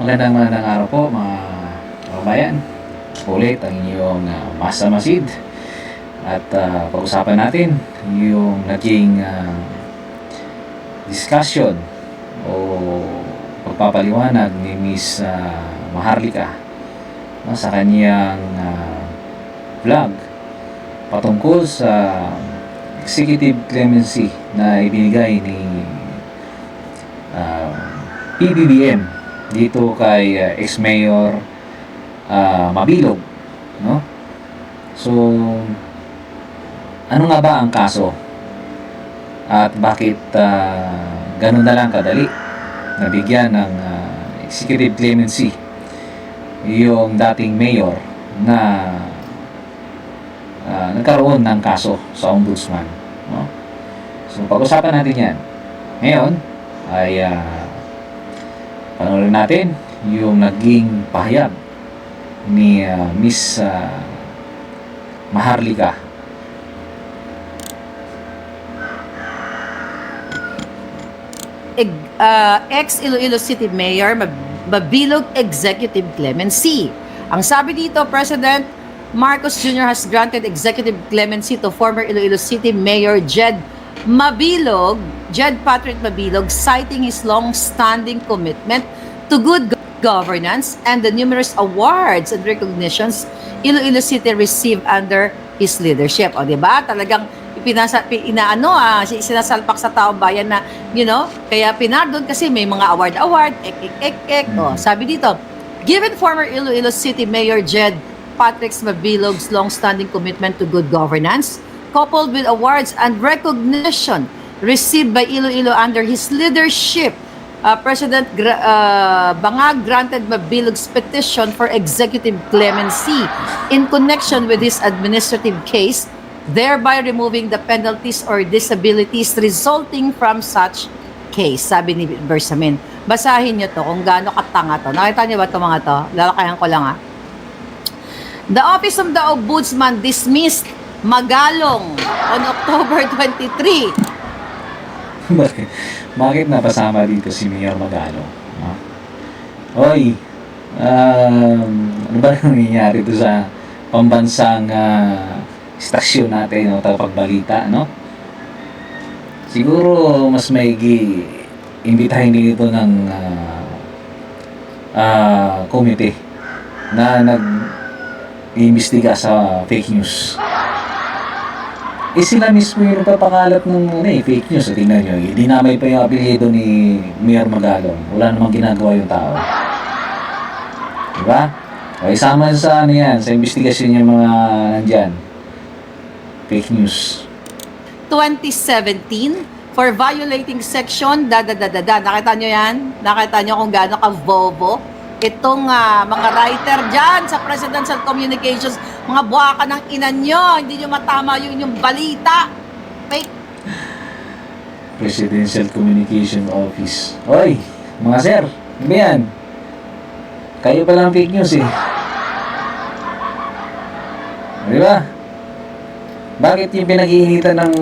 Magandang magandang araw po mga kababayan. Ulit ang inyong uh, Masa Masid. At ah, pag-usapan natin yung naging ah, discussion o pagpapaliwanag ni Miss ah, Maharlika no, sa kanyang ah, vlog patungkol sa executive clemency na ibinigay ni ah, PBBM dito kay uh, ex-mayor ah, Mabilog no? So ano nga ba ang kaso? At bakit ah, ganun na lang kadali? Nabigyan ng ah, executive clemency yung dating mayor na ah, nagkaroon ng kaso sa ombudsman no? So pag-usapan natin yan. Ngayon ay ah, panoorin natin yung naging pahayag ni ah, Miss ah, Maharlika. Uh, ex-Iloilo City Mayor Mab- Mabilog Executive Clemency. Ang sabi dito, President Marcos Jr. has granted executive clemency to former Iloilo City Mayor Jed Mabilog, Jed Patrick Mabilog, citing his long-standing commitment to good go- governance and the numerous awards and recognitions Iloilo City received under his leadership. O, di ba? Talagang pinasa, pi- inaano, ah, si- sinasalpak sa taong bayan na, you know, kaya pinardon kasi may mga award-award, ek, ek, ek, ek. O, sabi dito, given former Iloilo City Mayor Jed Patrick Mabilog's long-standing commitment to good governance, coupled with awards and recognition received by Iloilo under his leadership, uh, President Gra- uh, Bangag granted Mabilog's petition for executive clemency in connection with his administrative case, thereby removing the penalties or disabilities resulting from such case, sabi ni Bersamin. Basahin niyo to kung gaano katanga to. Nakita niyo ba to mga to? Lalakayan ko lang ah. The Office of the Ombudsman dismissed Magalong on October 23 Bakit? Bakit napasama dito si Mayor Magalo? No? Hoy, um, ano ba nangyayari doon sa pambansang ah, istasyon natin o tagapagbalita, no? Siguro mas maigi imbitahin din ito ng ah, ah, committee na nag-iimbestiga sa fake news. Eh sila mismo yung nagpapakalat ng ano, eh, fake news. So, tingnan nyo, dinamay pa yung apelyido ni Mayor Magalong. Wala namang ginagawa yung tao. Diba? O isama sa ano yan, sa investigasyon yung mga nandyan. Fake news. 2017 for violating section da da da da da. Nakita nyo yan? Nakita nyo kung gaano ka bobo? Itong ah, mga writer dyan sa Presidential Communications, mga buwaka ng ina nyo, hindi nyo matama yung yung balita. Fake Presidential Communication Office. Hoy, mga sir, ano yan? Kayo pa lang fake news eh. Di ba? Bakit yung pinag-iinitan ng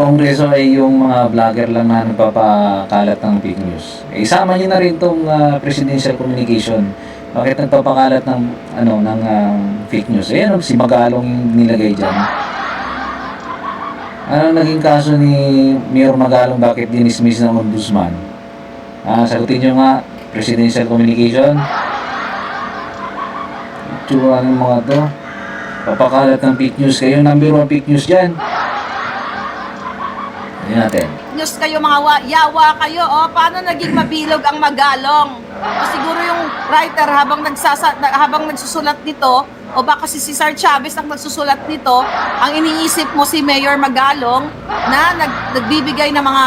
Kongreso ay yung mga vlogger lang na nagpapakalat ng fake news? Eh, isama nyo na rin itong presidential communication. Bakit nagpapakalat ng ano ng ah, fake news? Eh, ano, si Magalong yung nilagay dyan. Ano naging kaso ni Mayor Magalong bakit dinismiss ng ombudsman? Ah, sagutin nyo nga, presidential communication. Tsura ng mga to. Papakalat ng fake news. Kayo number one fake news dyan. Ayun natin. news kayo mga wa- yawa kayo. O, paano naging mabilog ang magalong? O siguro yung writer habang nagsasa na- habang nagsusulat nito o baka si Cesar Chavez ang nagsusulat nito, ang iniisip mo si Mayor Magalong na nag, nagbibigay ng mga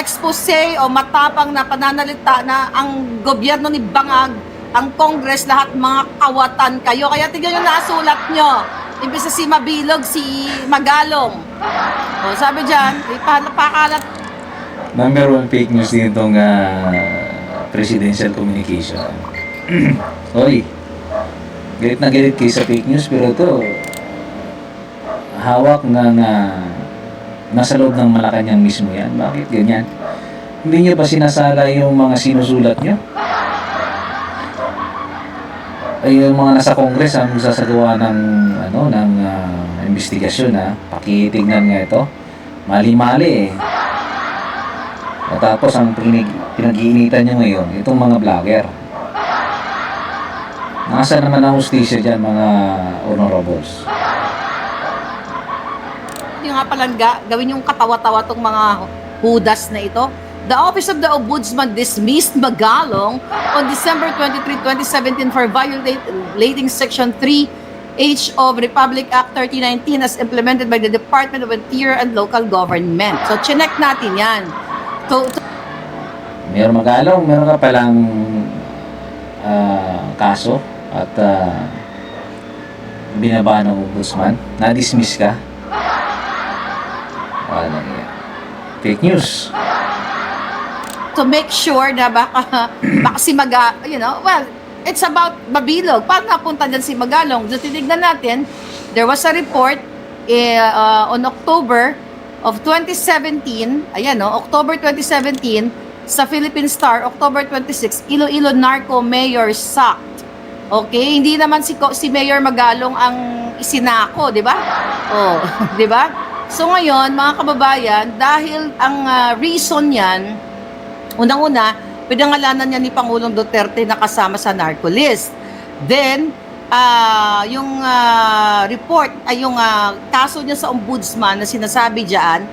expose o matapang na pananalita na ang gobyerno ni Bangag, ang Congress, lahat mga kawatan kayo. Kaya tignan yung nasulat nyo. Imbis na si Mabilog, si Magalong. O, sabi dyan, ipapakalat Number one fake news din itong ah, presidential communication. Hoy, galit na galit kayo sa fake news pero ito hawak ng ah, nasa loob ng Malacanang mismo yan. Bakit ganyan? Hindi nyo ba sinasala yung mga sinusulat nyo? Ay yung mga nasa Congress ang magsasagawa ng ano ng ah, investigasyon ha. Pakitignan nga ito. Mali-mali eh. At tapos ang pinag pinag-iinitan nyo ngayon, itong mga vlogger. Nasa naman ang hustisya dyan, mga honorables? Yung nga palang ga, gawin yung katawa-tawa tong mga hudas na ito. The Office of the Ombudsman dismissed Magalong on December 23, 2017 for violating Section 3H of Republic Act 3019 as implemented by the Department of Interior and Local Government. So, chinek natin yan. To, to- Meron magalong, meron ka palang ah, kaso at ah, binaba ng ombudsman. Na-dismiss ka. Wala yan. Fake news. To make sure na baka, baka si Maga, you know, well, it's about Babilog. Paano napunta dyan si Magalong? So, tinignan natin, there was a report eh, uh, on October of 2017, ayan no, October 2017, sa Philippine Star, October 26, Iloilo Narco Mayor sacked. Okay, hindi naman si si Mayor Magalong ang isinako, 'di ba? Oh, 'di ba? So ngayon, mga kababayan, dahil ang ah, reason niyan Unang-una, pinangalanan niya ni Pangulong Duterte na kasama sa narco list. Then, ah, yung ah, report, ay yung ah, kaso niya sa ombudsman na sinasabi diyan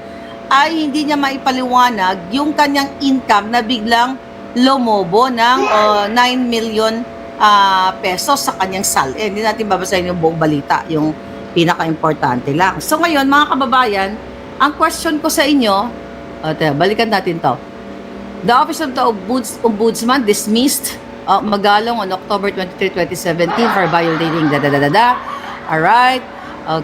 ay hindi niya maipaliwanag yung kanyang income na biglang lomobo ng ah, 9 million ah, pesos sa kanyang sal. Eh, hindi natin babasahin yung buong balita, yung pinaka-importante lang. So ngayon, mga kababayan, ang question ko sa inyo, o, teka, balikan natin to. The Office of the Ombuds- Ombudsman dismissed uh, Magalong on October 23, 2017 for violating da da da da da. Alright.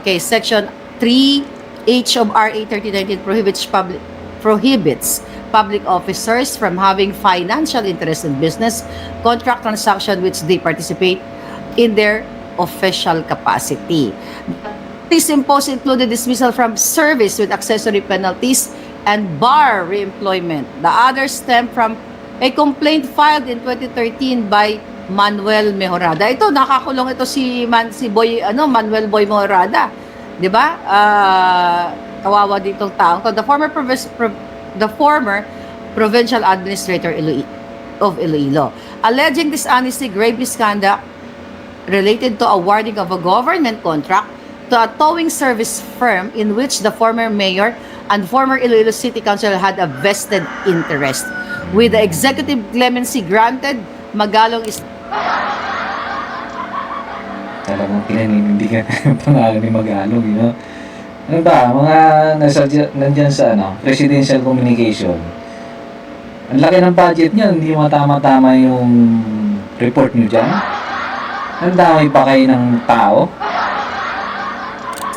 Okay, Section 3H of RA 3019 prohibits public prohibits public officers from having financial interest in business contract transaction which they participate in their official capacity. These imposed included dismissal from service with accessory penalties and bar reemployment. The others stem from a complaint filed in 2013 by Manuel Mejorada. Ito nakakulong ito si Man si Boy ano Manuel Boy Mejorada. 'Di ba? Ah, kawawa ditong tao. to. The former provis- pro- the former provincial administrator Iloi- of Iloilo alleging dishonesty, grave misconduct related to awarding of a government contract to a towing service firm in which the former mayor and former Iloilo City Council had a vested interest. With the executive clemency granted, Magalong is Talagang pinaninindigan yung pangalan ni Magalong, you know? Ano ba, mga nasa, nandyan sa ano, presidential communication. Ang laki ng budget niya, hindi matama-tama yung report niyo dyan. Ang dami pa kayo ng tao.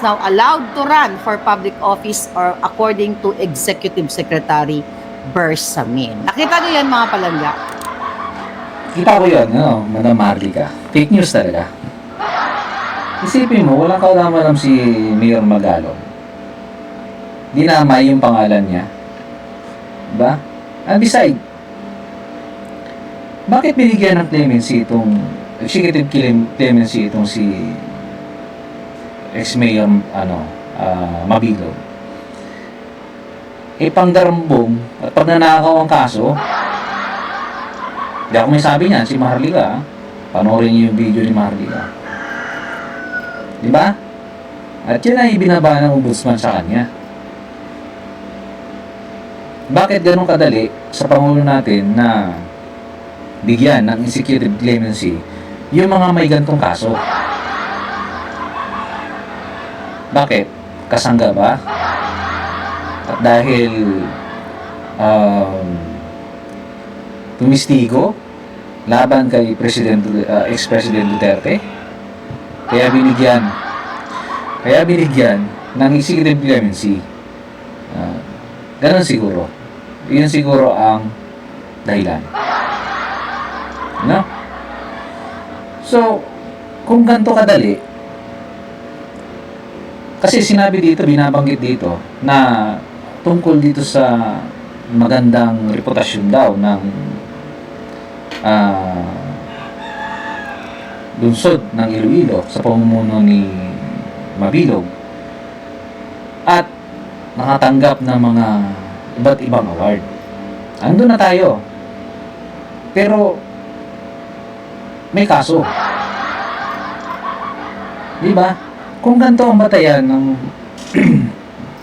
Now allowed to run for public office or according to Executive Secretary Bersamin. Nakita niyo yan mga palangga? Kita ko yun, ano, Madam Marlica. Fake news talaga. Isipin mo, walang kaalaman si Mayor Magalong. Dinamay yung pangalan niya. Diba? And beside, bakit binigyan ng clemency itong executive clem- clemency itong si ex-mayor ano, ah, Mabilog? Eh, pangdarambong at pagnanakaw ang kaso, hindi ako may sabi niyan, si Maharlika. ah. Panoorin niyo yung video ni Maharlika. Di ba? At yan ay binaba ng ombudsman sa kanya. Bakit ganun kadali sa Pangulo natin na bigyan ng executive clemency yung mga may gantong kaso? Bakit? Kasangga ba? Dahil um, tumistigo laban kay President uh, ex-President Duterte kaya binigyan kaya binigyan ng executive clemency uh, ganun siguro yun siguro ang dahilan no? so kung ganito kadali kasi sinabi dito binabanggit dito na tungkol dito sa magandang reputasyon daw ng ah lungsod ng Iloilo sa pamumuno ni Mabilog at nakatanggap ng mga iba't ibang award. Ando na tayo. Pero may kaso. Di ba? Kung ganito ang batayan ng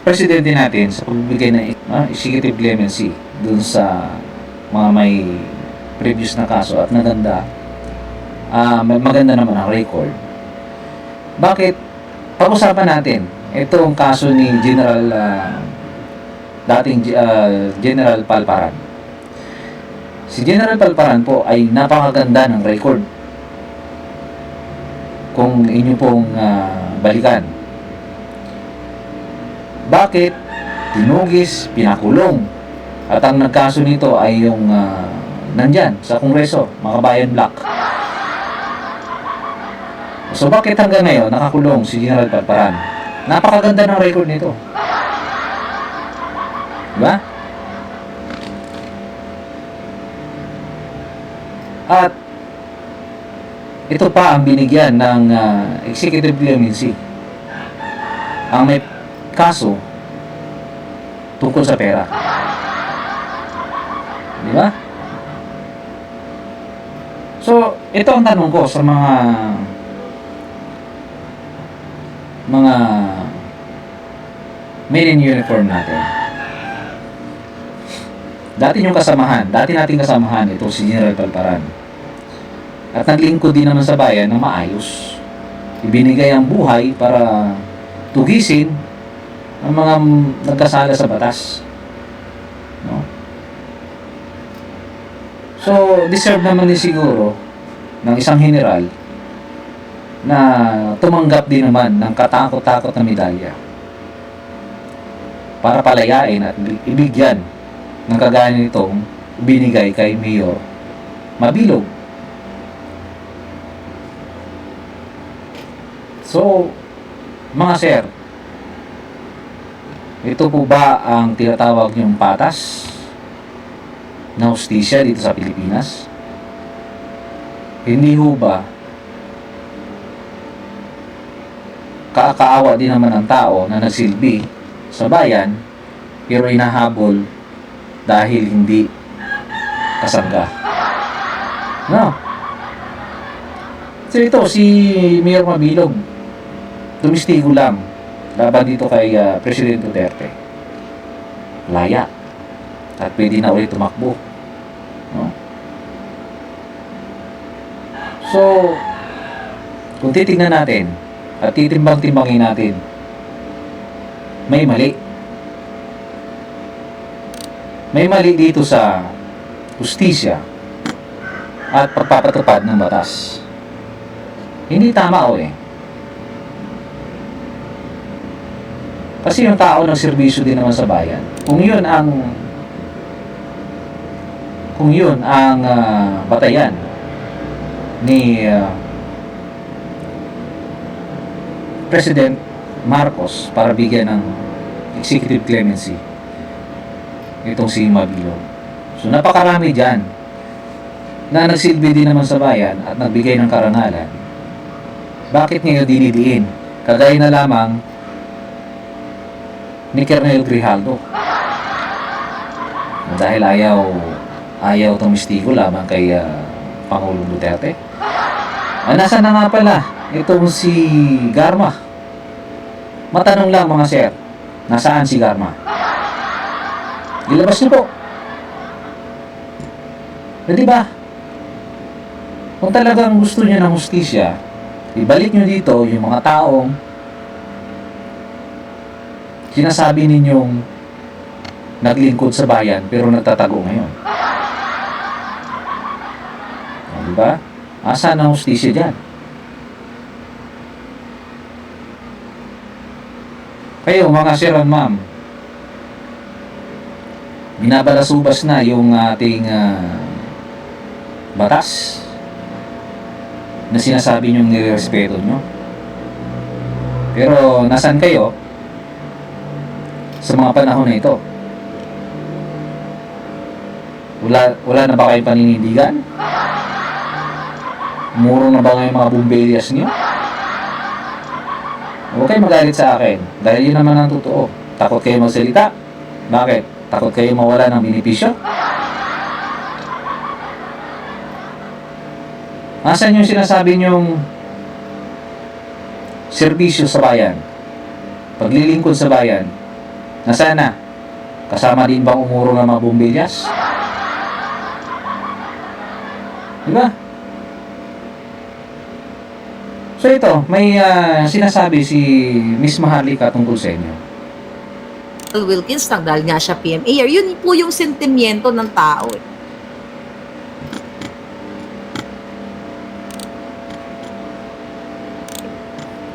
presidente natin sa pagbibigay ng ah, executive clemency dun sa mga may previous na kaso at naganda ah may maganda naman ang record. Bakit? Pag-usapan natin itong kaso ni General ah, dating ah, General Palparan. Si General Palparan po ay napakaganda ng record. Kung inyo pong ah, balikan bakit tinugis, pinakulong at ang nagkaso nito ay yung ah, nandyan sa Kongreso, mga kabayan black. So bakit hanggang ngayon nakakulong si General Palparan? Napakaganda ng record nito. Diba? At ito pa ang binigyan ng ah, executive clemency. Ang may kaso tungkol sa pera. Di ba? So, ito ang tanong ko sa mga mga men in uniform natin. Dati yung kasamahan, dati nating kasamahan ito si General Palparan. At naglingkod din naman sa bayan ng maayos. Ibinigay ang buhay para tugisin ang mga nagkasala sa batas. No? So, deserve naman din siguro ng isang general na tumanggap din naman ng katakot-takot na medalya para palayain at ibigyan ng kagaya nitong binigay kay Mayor Mabilog. So, mga sir, ito po ba ang tinatawag niyong patas na hustisya dito sa Pilipinas? Hindi ho ba kaakaawa din naman ang tao na nagsilbi sa bayan pero inahabol dahil hindi kasangga. No? So ito, si Mayor Mabilog, tumistigo lang laban dito kay ah, President Duterte. Laya. At pwede na ulit tumakbo. No? So, kung titingnan natin at titimbang-timbangin natin, may mali. May mali dito sa justisya at pagpapatupad ng batas. Hindi tama o eh. Kasi yung tao ng serbisyo din naman sa bayan. Kung yun ang kung yun ang ah, batayan ni ah, President Marcos para bigyan ng executive clemency itong si Mabilo. So napakarami dyan na nagsilbi din naman sa bayan at nagbigay ng karangalan. Bakit ngayon dinidiin? Kagaya na lamang ni Colonel Grijaldo. Dahil ayaw ayaw tumistigo lamang kay ah, Pangulong Duterte. Ah, nasa na nga pala itong si Garma. Matanong lang mga sir, nasaan si Garma? Ilabas niyo po. Eh, di ba? Kung talagang gusto niyo ng hustisya, ibalik niyo dito yung mga taong sinasabi ninyong naglingkod sa bayan pero nagtatago ngayon. O, di ba? Asa na hustisya dyan? Kayo mga sir and ma'am, binabalasubas na yung ating ah, batas na sinasabi niyong nirespeto nyo. Pero nasan kayo sa mga panahon na ito? Wala, wala na ba kayong paninindigan? Muro na ba ngayon mga bumbelyas niyo? Huwag kayo magalit sa akin. Dahil yun naman ang totoo. Takot kayo magsalita? Bakit? Takot kayo mawala ng benepisyo? Nasaan yung sinasabi niyong serbisyo sa bayan? Paglilingkod sa bayan? Na? Kasama din bang umuro ng mga bumbelyas? Diba? So ito, may ah, sinasabi si Miss Maharlika tungkol sa inyo. Wilkins lang dahil nga siya PMA. Yun po yung sentimiento ng tao. Eh.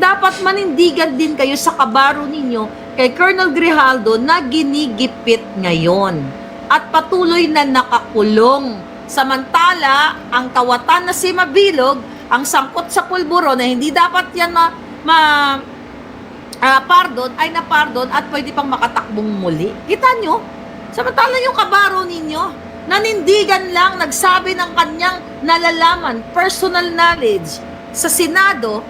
Dapat manindigan din kayo sa kabaro ninyo kay Colonel Grijaldo na ginigipit ngayon at patuloy na nakakulong. Samantala, ang kawatan na si Mabilog, ang sangkot sa pulburo na hindi dapat yan ma, ma ah, pardon ay napardon at pwede pang makatakbong muli. Kita nyo? Samantala yung kabaro ninyo, nanindigan lang, nagsabi ng kanyang nalalaman, personal knowledge sa Senado,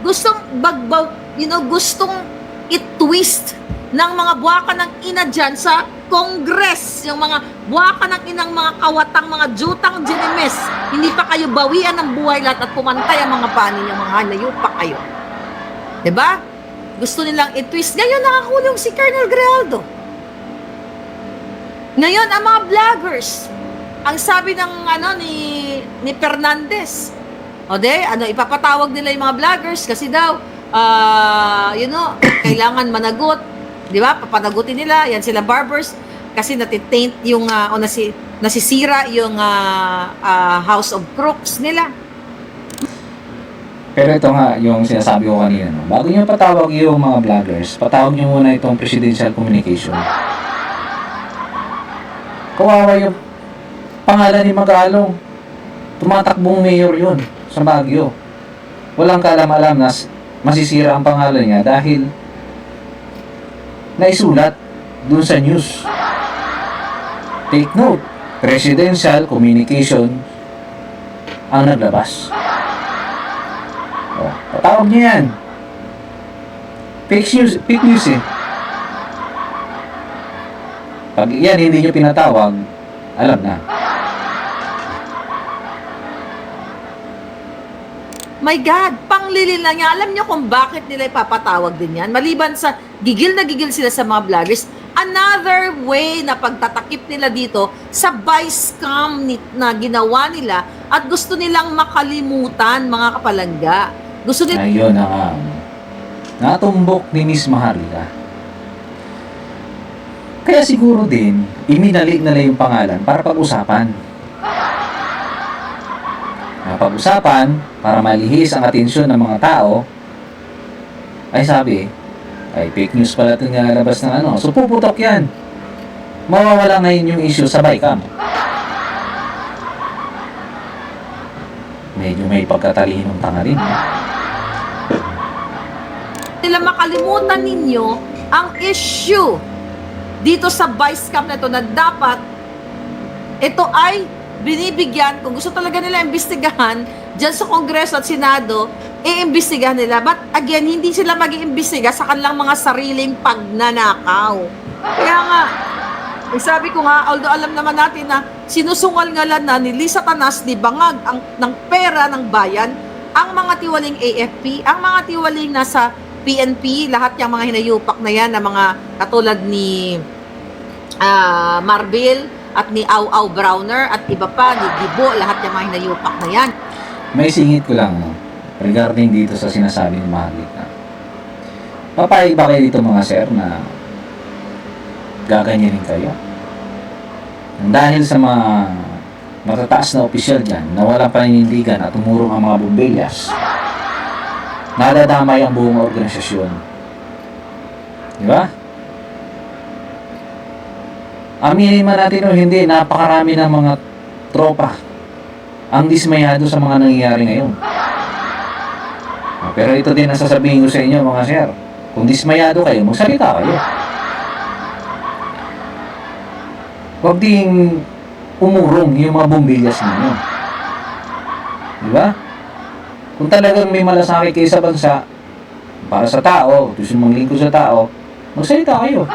gustong bagbaw, you know, gustong i-twist ng mga buwaka ng ina dyan sa Congress, yung mga buwaka ng inang mga kawatang, mga jutang ginimes, hindi pa kayo bawian ng buhay lahat at pumantay ang mga panin yung mga halayo pa kayo. ba? Gusto nilang i-twist. Ngayon nakakulong si Colonel Grijaldo. Ngayon ang mga vloggers, ang sabi ng ano ni ni Fernandez, o de, ano ipapatawag nila yung mga vloggers kasi daw ah, you know, kailangan managot, 'di ba? Papanagutin nila, yan sila barbers kasi natitaint yung ah, o nasi, nasisira yung ah, ah, House of Crooks nila. Pero ito nga, yung sinasabi ko kanina, no? bago nyo patawag yung mga vloggers, patawag nyo muna itong presidential communication. Kawawa yung pangalan ni Magalong. Tumatakbong mayor yun sa Baguio. Walang kaalam-alam na masisira ang pangalan niya dahil naisulat dun sa news. Take note, presidential communication ang naglabas. Oh, patawag niyo yan. Fake news, fake news eh. Pag yan hindi niyo pinatawag, alam na. My God, panglilin lang yan. Alam niyo kung bakit nila ipapatawag din yan? Maliban sa gigil na gigil sila sa mga vloggers, another way na pagtatakip nila dito sa vice scam na ginawa nila at gusto nilang makalimutan mga kapalangga. Gusto nila Ayun na nga. Natumbok ni Miss Maharlika. Kaya siguro din, iminali na lang yung pangalan para pag-usapan. Na pag-usapan, para malihis ang atensyon ng mga tao, ay sabi, ay fake news pala ito nga labas ng ano. So puputok yan. Mawawala ngayon yung issue sa Bicam. Medyo may pagkatalinong tanga rin. nila makalimutan ninyo ang issue dito sa vice scam na ito na dapat ito ay binibigyan, kung gusto talaga nila imbestigahan, dyan sa Kongreso at Senado, iimbestigahan nila. But again, hindi sila mag iimbestiga sa kanilang mga sariling pagnanakaw. Kaya nga, eh, sabi ko nga, although alam naman natin na sinusungal ngalan na ni Lisa Tanas ni Bangag ang, ng pera ng bayan, ang mga tiwaling AFP, ang mga tiwaling nasa PNP, lahat yung mga hinayupak na yan, na mga katulad ni ah, Marbil at ni Au Au Browner at iba pa, ni Gibo, lahat yung mga hinayupak na yan. May singit ko lang no, regarding dito sa sinasabi ni Maharlika. Papayag ba kayo dito mga sir na gaganyanin kayo? Dahil sa mga matataas na opisyal dyan na walang paninindigan at umurong ang mga bombelyas, nadadamay ang buong organisasyon. Di ba? Aminin man natin o hindi, napakarami ng mga tropa ang dismayado sa mga nangyayari ngayon. Ah, Pero ito din ang sasabihin ko sa inyo mga sir. Kung dismayado kayo, magsalita kayo. Huwag ding umurong yung mga bombilyas ninyo. Di ba? Kung talagang may malasakit kayo sa bansa, para sa tao, gusto mong lingkod sa tao, magsalita kayo.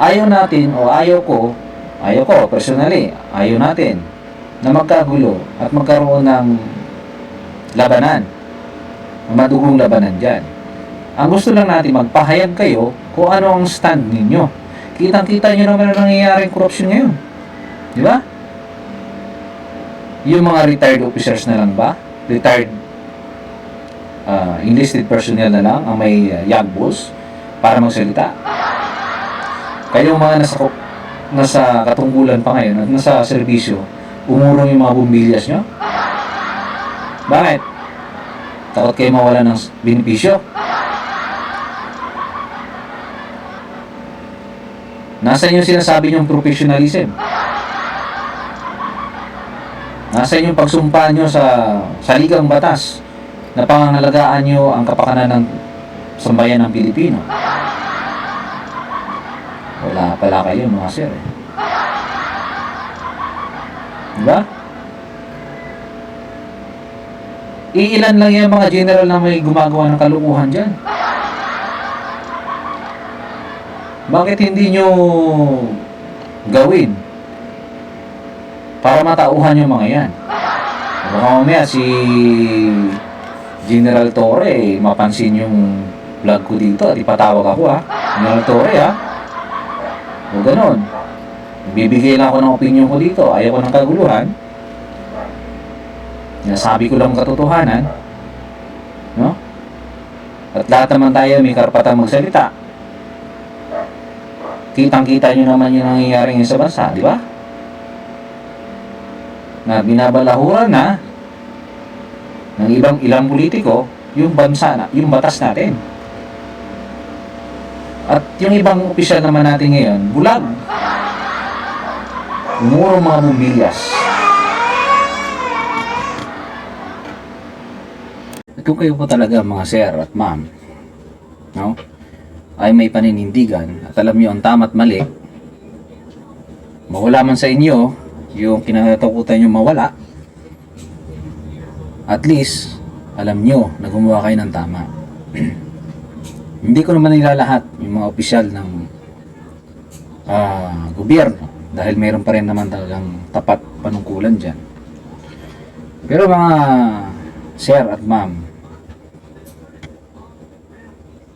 Ayaw natin, o ayaw ko, ayaw ko, personally, ayaw natin, na magkagulo at magkaroon ng labanan. Madugong labanan dyan. Ang gusto lang natin, magpahayag kayo kung ano ang stand ninyo. Kitang-kita nyo naman ang nangyayaring korupsyon ngayon. Di ba? Yung mga retired officers na lang ba? Retired uh, enlisted personnel na lang ang may uh, yagbos para magsalita. Kayong mga nasa, nasa katungkulan pa ngayon at nasa serbisyo, umurong yung mga bumbilyas nyo? Bakit? Takot kayo mawala ng benepisyo? Nasaan yung sinasabi niyong professionalism? Nasaan yung pagsumpa nyo sa saligang batas na pangangalagaan nyo ang kapakanan ng sambayan ng Pilipino? Wala pala kayo mga sir. eh. Diba? Iilan lang yung mga general na may gumagawa ng kalukuhan dyan. Bakit hindi nyo gawin para matauhan yung mga yan? Baka mamaya si General Torre, eh, mapansin yung vlog ko dito at ipatawag ako ha. General Torre ha. O ganon. Bibigay lang ako ng opinion ko dito. Ayaw ko ng kaguluhan. Nasabi ko lang ang katotohanan. No? At lahat naman tayo may karapatang magsalita. Kitang-kita nyo naman yung nangyayari ngayon sa bansa, di ba? Na binabalahuran na ng ibang ilang politiko yung bansa na, yung batas natin. At yung ibang opisyal naman natin ngayon, bulag. Umuro mga bumbilyas. At kung kayo po talaga mga sir at ma'am, no? ay may paninindigan at alam niyo ang tama at mali, mawala man sa inyo yung kinatatakutan nyo mawala, at least, alam nyo na gumawa kayo ng tama. Hindi ko naman nilalahat yung mga opisyal ng ah, gobyerno dahil mayroon pa rin naman talagang tapat panungkulan dyan. Pero mga sir at ma'am,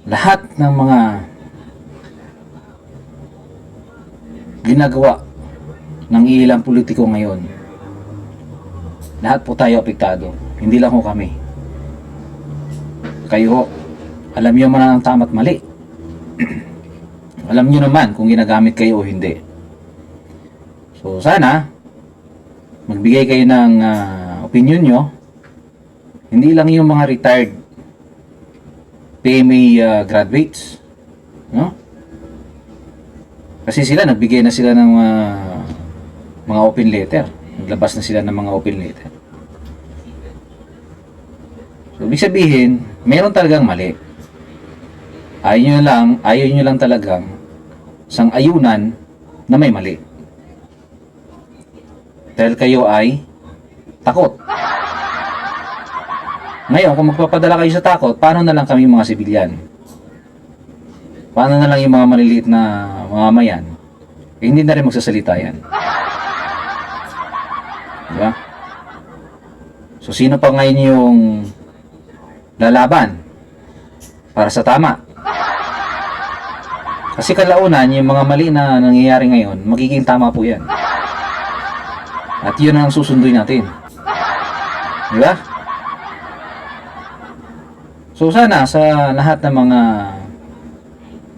lahat ng mga ginagawa ng ilang politiko ngayon, lahat po tayo apektado. Hindi lang ho kami. Kayo ho, alam niyo man ang tama at mali. alam niyo naman kung ginagamit kayo o hindi. So sana, magbigay kayo ng ah, opinion nyo. Hindi lang yung mga retired PMA ah, graduates. No? Kasi sila, nagbigay na sila ng ah, mga open letter. Naglabas na sila ng mga open letter. So, ibig sabihin, meron talagang mali. Ayaw nyo lang, ayaw nyo lang talagang sang ayunan na may mali. Dahil kayo ay takot. Ngayon, kung magpapadala kayo sa takot, paano na lang kami mga sibilyan? Paano na lang yung mga maliliit na mga mayan? Eh, hindi na rin magsasalita yan. Di ba? So, sino pa ngayon yung lalaban para sa tama? Kasi kalaunan, yung mga mali na nangyayari ngayon, magiging tama po yan. At yun ang susunduin natin. Di ba? So sana sa lahat ng mga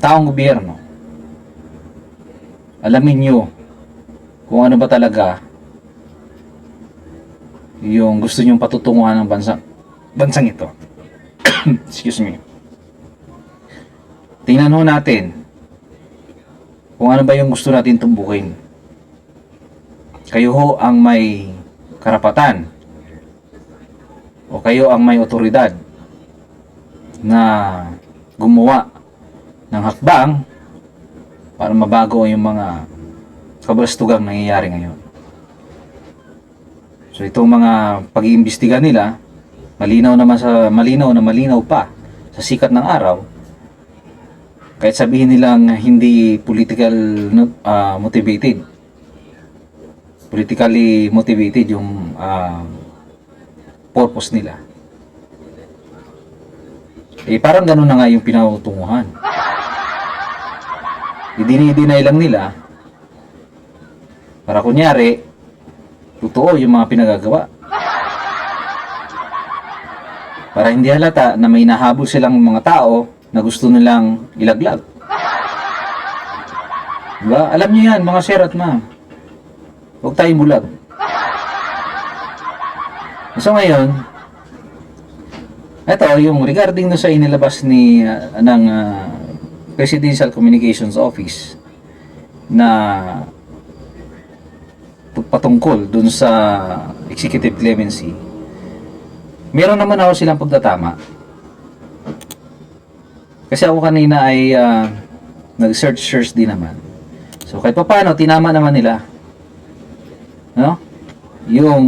taong gobyerno, alamin nyo kung ano ba talaga yung gusto nyong patutunguhan ng bansa, bansang ito. Excuse me. Tingnan ho natin kung ano ba yung gusto natin tumbukin. Kayo ho ang may karapatan o kayo ang may otoridad na gumawa ng hakbang para mabago yung mga kabalastugang nangyayari ngayon. So itong mga pag-iimbestiga nila, malinaw naman sa malinaw na malinaw pa sa sikat ng araw. Kahit sabihin nilang hindi political ah, motivated. Politically motivated yung ah, purpose nila. Eh parang ganun na nga yung pinatutunguhan. Idini-deny lang nila para kunyari totoo yung mga pinagagawa. Para hindi halata na may nahabol silang mga tao na gusto nilang ilaglag. Diba? Alam niyo yan, mga sir at ma'am. Huwag tayong bulag. So ngayon, ito yung regarding na sa inilabas ni ah, ng ah, Presidential Communications Office na patungkol dun sa executive clemency, meron naman ako silang pagtatama. Kasi ako kanina ay ah, nag-search-search din naman. So kahit pa paano, tinama naman nila. No? Yung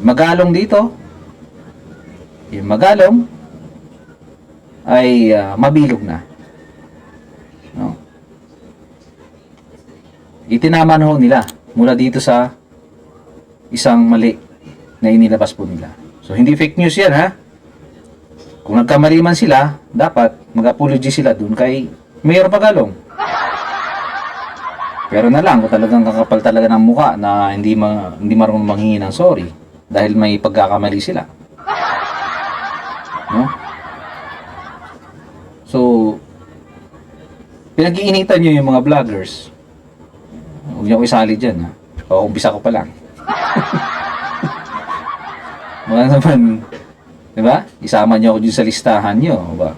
magalong dito, yung magalong ay ah, mabilog na. No? Itinama na ho nila mula dito sa isang mali na inilabas po nila. So, hindi fake news yan, ha? Kung nagkamali man sila, dapat mag-apology sila dun kay Mayor Magalong. Pero na lang, kung talagang kakapal talaga ng muka na hindi, ma hindi marunong manghingi ng sorry dahil may pagkakamali sila. No? So, pinag-iinitan nyo yung mga vloggers. Huwag niyo ako isali dyan, ha? O, umpisa ko pa lang. Wala naman, di ba? Isama niyo ako dyan sa listahan niyo, di ba?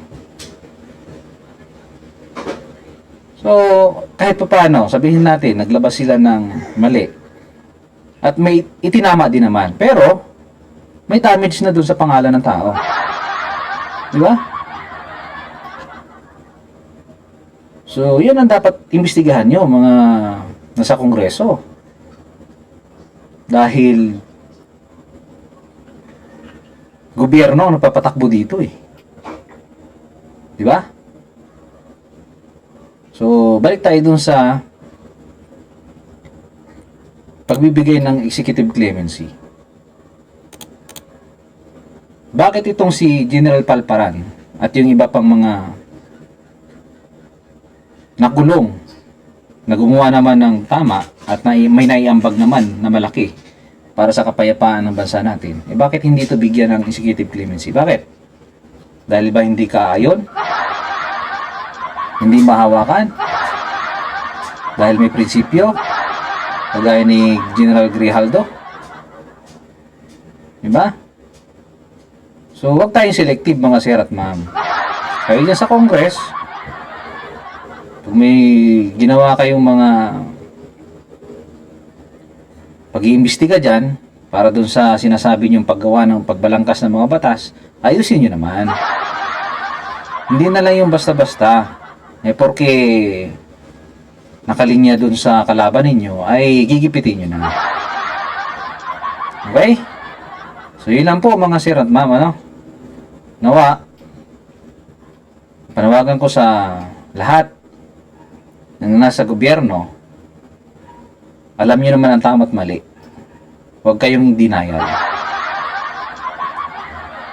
So, kahit pa paano, sabihin natin, naglabas sila ng mali. At may itinama din naman. Pero, may damage na dun sa pangalan ng tao. Di ba? So, yun ang dapat imbestigahan nyo, mga nasa kongreso. Dahil, gobyerno ang napapatakbo dito eh. Di ba? So, balik tayo dun sa pagbibigay ng executive clemency. Bakit itong si General Palparan at yung iba pang mga nakulong na gumawa naman ng tama at may naiambag naman na malaki para sa kapayapaan ng bansa natin, eh bakit hindi ito bigyan ng executive clemency? Bakit? Dahil ba hindi ka ayon? Hindi mahawakan? Dahil may prinsipyo? Kagaya ni General Grijaldo? Diba? So, huwag tayong selective mga sir at ma'am. Kayo dyan sa Congress, kung may ginawa kayong mga pag-iimbestiga dyan, para dun sa sinasabi niyong paggawa ng pagbalangkas ng mga batas, ayusin nyo naman. Hindi na lang yung basta-basta. Eh, porque nakalinya dun sa kalaban ninyo, ay gigipitin nyo na. Okay? So, yun lang po mga sir at ma'am, ano? Nawa, panawagan ko sa lahat ng nasa gobyerno, alam niyo naman ang tama at mali. Huwag kayong denial.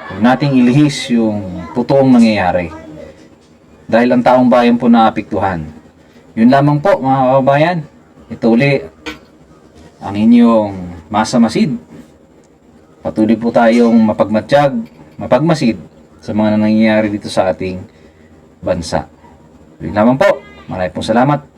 Huwag nating ilihis yung totoong nangyayari. Dahil ang taong bayan po naapektuhan. Yun lamang po mga kababayan. Ito uli ang inyong masa masid. Patuloy po tayong mapagmatsyag, mapagmasid sa mga nangyayari dito sa ating bansa. Yun lamang po. Maraming salamat.